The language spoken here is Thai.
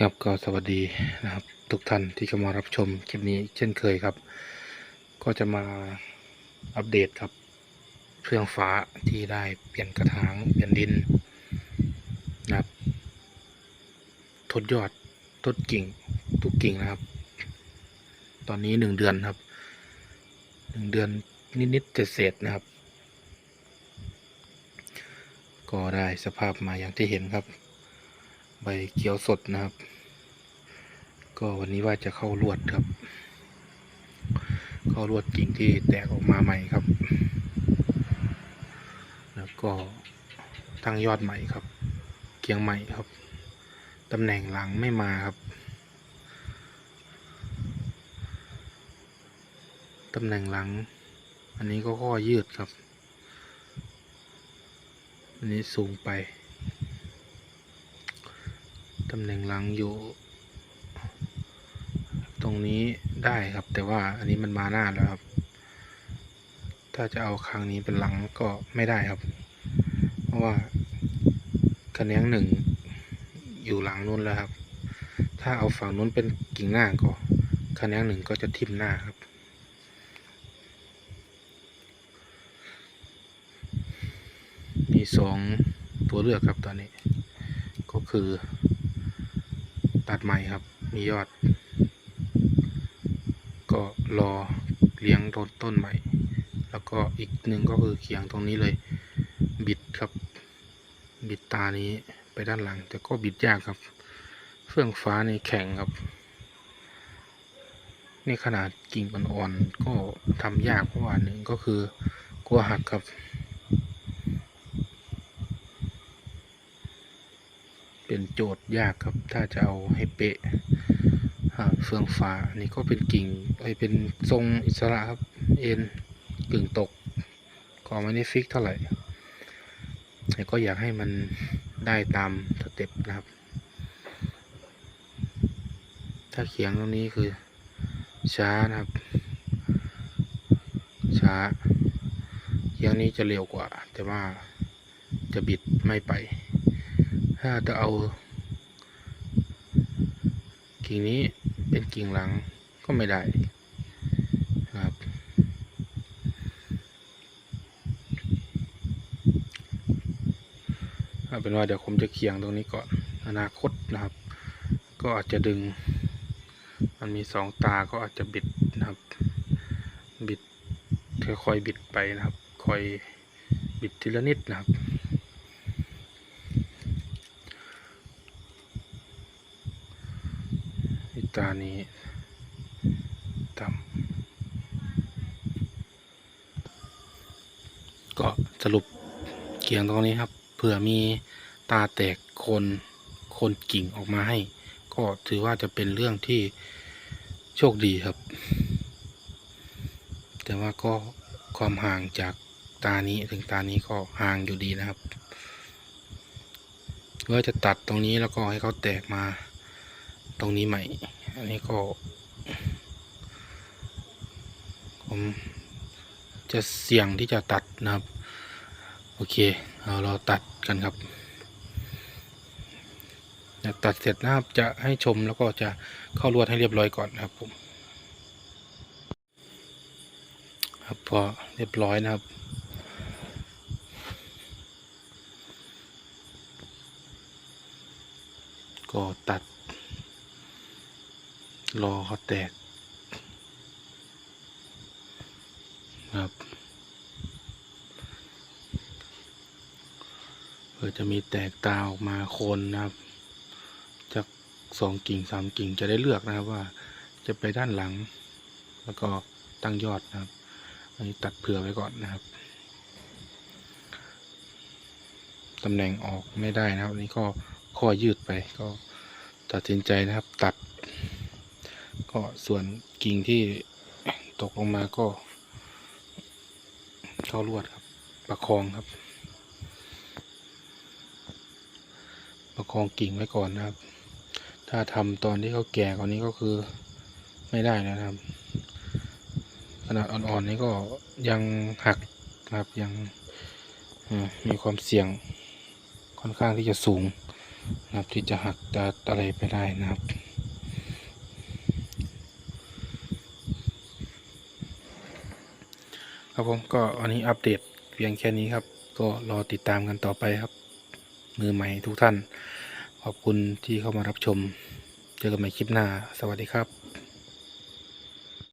ครับก็สวัสดีนะครับ ทุกท่านที่เข้ามารับชมคลิปนี้เช่นเคยครับ ก็จะมาอัปเดตครับเครื่องฟ้าที่ได้เปลี่ยนกระถางเปลี่ยนดินนะครับทดยอดทดกิ่งทุกกิ่งนะครับ ตอนนี้หนึ่งเดือนครับหนึ่งเดือนนิดๆเศษๆนะครับ ก็ได้สภาพมาอย่างที่เห็นครับ ใบเขียวสดนะครับ ก็วันนี้ว่าจะเข้าลวดครับ เข้าลวดกิ่งที่แตกออกมาใหม่ครับ แล้วก็ตั้งยอดใหม่ครับ เกียงใหม่ครับตำแหน่งหลังไม่มาครับตำแหน่งหลัง อันนี้ก็ข้อยืดครับ อันนี้สูงไป ตำแหน่งหลังอยู่ ตรงนี้ได้ครับ แต่ว่าอันนี้มันมาหน้าแล้วครับ ถ้าจะเอาครั้งนี้เป็นหลังก็ไม่ได้ครับ เพราะว่าคะแนนหนึ่งอยู่หลังนู้นแล้วครับ ถ้าเอาฝั่งนู้นเป็นกิ่งหน้าก็คะแนนหนึ่งก็จะทิ่มหน้าครับมีสองตัวเลือกครับตอนนี้ ก็คือ ตัดใหม่ครับ มียอด ก็รอเลี้ยงต้นต้นใหม่ แล้วก็อีกหนึ่งก็คือเขียงตรงนี้เลย บิดครับ บิดตานี้ไปด้านหลัง แต่ก็บิดยากครับ เฟื่องฟ้าในแข็งครับ นี่ขนาดกิ่งอ่อนๆก็ทำยากเพราะว่าหนึ่งก็คือกลัวหักครับ เป็นโจทย์ยากครับ ถ้าจะเอาให้เป๊ะเฟืองฟ้าอันนี้ก็เป็นกิ่งไอเป็นทรงอิสระครับ เอ็นกึ่งตกก็ไม่ได้ฟิกเท่าไหร่แต่ก็อยากให้มันได้ตามสเต็ปนะครับ ถ้าเขียงตรงนี้คือช้านะครับ ช้าเขียงนี้จะเร็วกว่า แต่ว่าจะบิดไม่ไป ถ้าจะเอา กิ่งนี้เป็นกิ่งหลังก็ไม่ได้ครับเอาเป็นว่าเดี๋ยวผมจะเคียงตรงนี้ก่อนอนาคตนะครับ ก็อาจจะดึง มันมีสองตาก็อาจจะบิดนะครับ บิดค่อยๆบิดไปนะครับ ค่อยบิดทีละนิดนะครับ อิ ตานี้ต่ำก็สรุปเกียงตรงนี้ครับ เผื่อมีตาแตกคนคนกิ่งออกมาให้ ก็ถือว่าจะเป็นเรื่องที่โชคดีครับ แต่ว่าก็ความห่างจากตานี้ถึงตานี้ก็ห่างอยู่ดีนะครับก็จะตัดตรงนี้แล้วก็ให้เขาแตกมาตรงนี้ใหม่ อันนี้ก็ผมจะเสี่ยงที่จะตัดนะครับ โอเคเราเราตัดกันครับอยากตัดเสร็จนะครับจะให้ชมแล้วก็จะเข้าลวดให้เรียบร้อยก่อนนะครับผมครับพอเรียบร้อยนะครับก็ตัด รอเขาแตกครับเพื่อจะมีแตกตาออกมาคนนะครับจากสองกิ่งสามกิ่งจะได้เลือกนะครับว่าจะไปด้านหลัง แล้วก็ตั้งยอดนะครับ อันนี้ตัดเผื่อไว้ก่อนนะครับตำแหน่งออกไม่ได้นะครับนนี้ก็ข้อยืดไปก็ตัดสินใจนะครับตัด ก็ส่วนกิ่งที่ตกลงมาก็เข้าลวดครับ ประคองครับ ประคองกิ่งไว้ก่อนนะครับ ถ้าทำตอนที่เขาแก่กว่านี้ก็คือไม่ได้นะครับ ขนาดอ่อนๆนี้ก็ยังหักนะครับยังมีความเสี่ยงค่อนข้างที่จะสูงนะครับที่จะหักจะอะไรไปได้นะครับ ครับผมก็อันนี้อัปเดตเพียงแค่นี้ครับ ก็รอติดตามกันต่อไปครับ มือใหม่ทุกท่าน ขอบคุณที่เข้ามารับชม เจอกันใหม่คลิปหน้า สวัสดีครับ